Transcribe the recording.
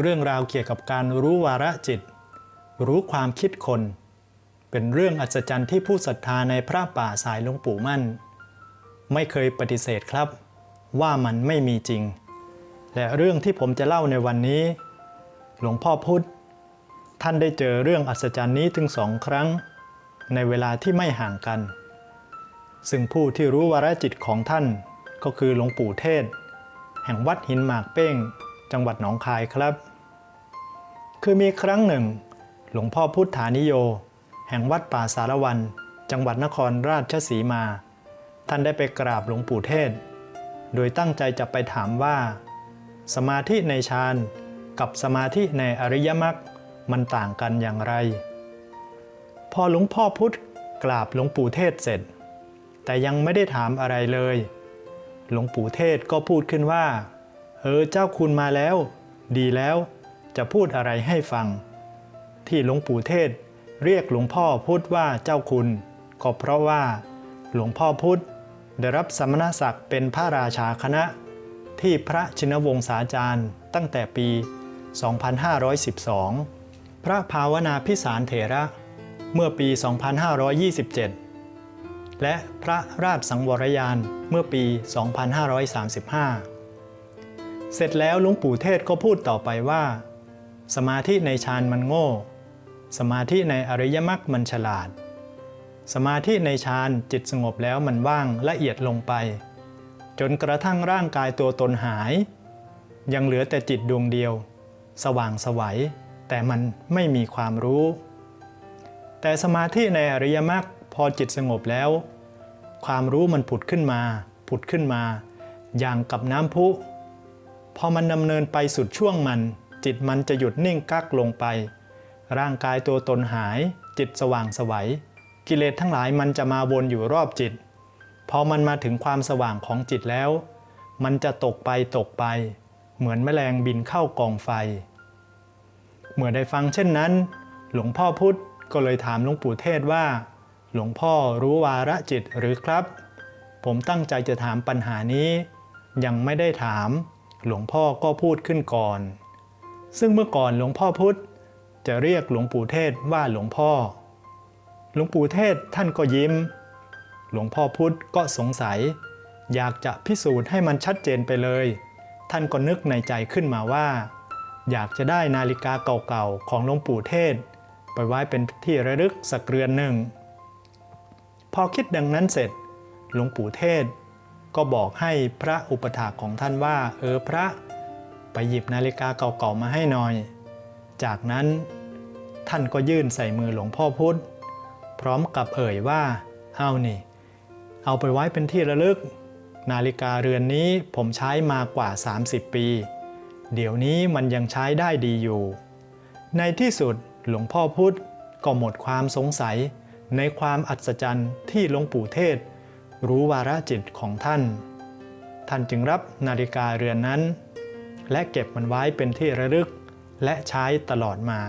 เรื่องราวเกี่ยวกับการรู้วาระจิต รู้ความคิดคน เป็นเรื่องอัศจรรย์ที่ผู้ศรัทธาในพระป่าสายหลวงปู่มั่น ไม่เคยปฏิเสธครับ ว่ามันไม่มีจริง และเรื่องที่ผมจะเล่าในวันนี้ หลวงพ่อพุธท่านได้เจอเรื่องอัศจรรย์นี้ถึงสองครั้ง ในเวลาที่ไม่ห่างกัน ซึ่งผู้ที่รู้วาระจิตของท่านก็คือหลวงปู่เทศ แห่งวัดหินหมากเป้ง จังหวัดหนองคายครับ คือมีครั้งหนึ่ง หลวงพ่อพุทธานิโย แห่งวัดป่าสารวัน จังหวัดนครราชสีมา ท่านได้ไปกราบหลวงปู่เทศ โดยตั้งใจจะไปถามว่า สมาธิในฌานกับสมาธิในอริยมรรคมันต่างกันอย่างไร พอหลวงพ่อพุทธกราบหลวงปู่เทศเสร็จ แต่ยังไม่ได้ถามอะไรเลย หลวงปู่เทศก็พูดขึ้นว่า เออเจ้าคุณมาแล้ว ดีแล้วจะพูดอะไรให้ฟัง ที่หลวงปู่เทศเรียกหลวงพ่อพุธว่าเจ้าคุณก็เพราะว่า หลวงพ่อพุธได้รับสมณศักดิ์เป็นพระราชาคณะ ที่พระชินวงศาจารย์ตั้งแต่ปี 2512 พระภาวนาพิสารเถระเมื่อปี 2527 และพระราชสังวรยานเมื่อปี 2535 เสร็จแล้วหลวงปู่เทศก็พูดต่อไปว่า สมาธิในฌานมันโง่ สมาธิในอริยมรรคมันฉลาด สมาธิในฌานจิตสงบแล้วมันว่างละเอียดลงไป จนกระทั่งร่างกายตัวตนหาย ยังเหลือแต่จิตดวงเดียว สว่างสวัยแต่มันไม่มีความรู้ แต่สมาธิในอริยมรรคพอจิตสงบแล้ว ความรู้มันผุดขึ้นมา ผุดขึ้นมา อย่างกับน้ำพุ พอมันดำเนินไปสุดช่วงมัน จิตมันจะหยุดนิ่งกักลงไป ร่างกายตัวตนหาย จิตสว่างสวัย กิเลสทั้งหลายมันจะมาวนอยู่รอบจิต พอมันมาถึงความสว่างของจิตแล้ว มันจะตกไปตกไป เหมือนแมลงบินเข้ากองไฟ เมื่อได้ฟังเช่นนั้น หลวงพ่อพุธก็เลยถามหลวงปู่เทศว่า หลวงพ่อรู้วาระจิตหรือครับ ผมตั้งใจจะถามปัญหานี้ ยังไม่ได้ถาม หลวงพ่อก็พูดขึ้นก่อน ซึ่งเมื่อก่อนหลวงพ่อพุธจะเรียกหลวงปู่เทศว่าหลวงพ่อ หลวงปู่เทศท่านก็ยิ้ม หลวงพ่อพุธก็สงสัย อยากจะพิสูจน์ให้มันชัดเจนไปเลย ท่านก็นึกในใจขึ้นมาว่า อยากจะได้นาฬิกาเก่าๆของหลวงปู่เทศ ไปไว้เป็นที่ระลึกสักเรือนหนึ่ง พอคิดดังนั้นเสร็จ หลวงปู่เทศ ก็บอกให้พระอุปถากของท่านว่า เออพระไปหยิบนาฬิกาเก่าๆมาให้หน่อย จากนั้นท่านก็ยื่นใส่มือหลวงพ่อพุธพร้อมกับเอ่ยว่า เอานี่ เอาไปไว้เป็นที่ระลึก นาฬิกาเรือนนี้ผมใช้มากว่า 30 ปี เดี๋ยวนี้มันยังใช้ได้ดีอยู่ ในที่สุดหลวงพ่อพุธก็หมดความสงสัยในความอัศจรรย์ที่หลวงปู่เทศ รู้วาระจิตของท่าน ท่านจึงรับนาฬิกาเรือนนั้น และเก็บมันไว้เป็นที่ระลึกและใช้ตลอดมา